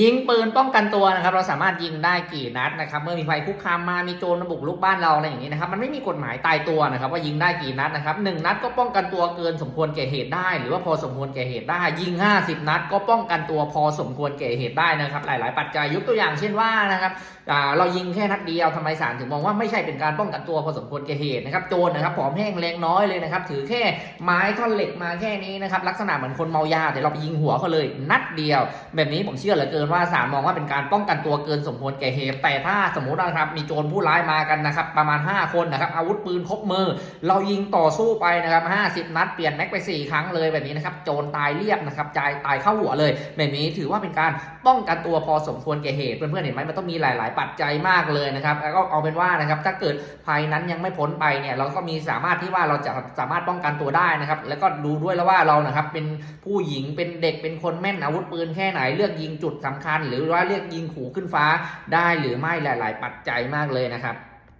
ยิงปืนป้องกันตัวนะครับเราสามารถยิงได้กี่นัดนะครับเมื่อมีภัยคุกคามมามีโจรมาบุกรุกบ้านเราอะไรอย่างนี้นะครับมันไม่มีกฎหมายตายตัวนะครับว่ายิงได้กี่นัดนะครับหนึ่งนัดก็ป้องกันตัวเกินสมควรแก่เหตุได้ หรือว่าพอสมควรแก่เหตุได้ ยิง 50 นัด ก็ป้องกันตัวพอสมควรแก่เหตุได้นะครับหลาย ๆ ปัจจัยยกตัวอย่างเช่นว่านะครับเรายิงแค่นัดเดียวทำไมศาลถึงมองว่าไม่ใช่เป็นการป้องกันตัวพอสมควรแก่เหตุนะครับโจรนะครับผอมแห้งแรงน้อยเลยนะครับถือแค่ไม้ท่อนเหล็กมาแค่นี้นะครับลักษณะเหมือนคนเมายาแต่เราไปยิงหัวเขาเลยนัดเดียว แบบนี้ผมเชื่อเหลือเกินว่าศาลมองว่าเป็นการป้องกันตัวเกินสมควรแก่เหตุแต่ถ้าสมมุตินะครับมีโจรผู้ร้ายมากันนะครับประมาณ 5 คนนะครับอาวุธปืนครบมือ เรายิงต่อสู้ไปนะครับ 50 นัดเปลี่ยนแม็กไป 4 ครั้งเลยแบบนี้นะครับโจรตายเรียบนะครับตายตายเข้าหัวเลยแบบนี้ถือว่าเป็นการป้องกันตัวพอสมควรแก่เหตุเพื่อนๆเห็นไหมมันต้องมีหลาย ๆ ปัจจัยมากเลยนะครับแล้วก็เอาเป็นว่านะครับถ้าเกิดภัยนั้นยังไม่พ้นไปเนี่ยเราก็มีสามารถที่ว่าเราจะสามารถป้องกันตัวได้นะครับแล้วก็ดูด้วยแล้วว่าเรานะครับเป็นผู้หญิงเป็นเด็กเป็นคนแม่นอาวุธปืนแค่ไหนเลือกยิงจุดสำคัญ หรือว่าเรียกยิงขู่ขึ้นฟ้าได้หรือไม่หลาย ๆ ปัจจัยมากเลยนะครับ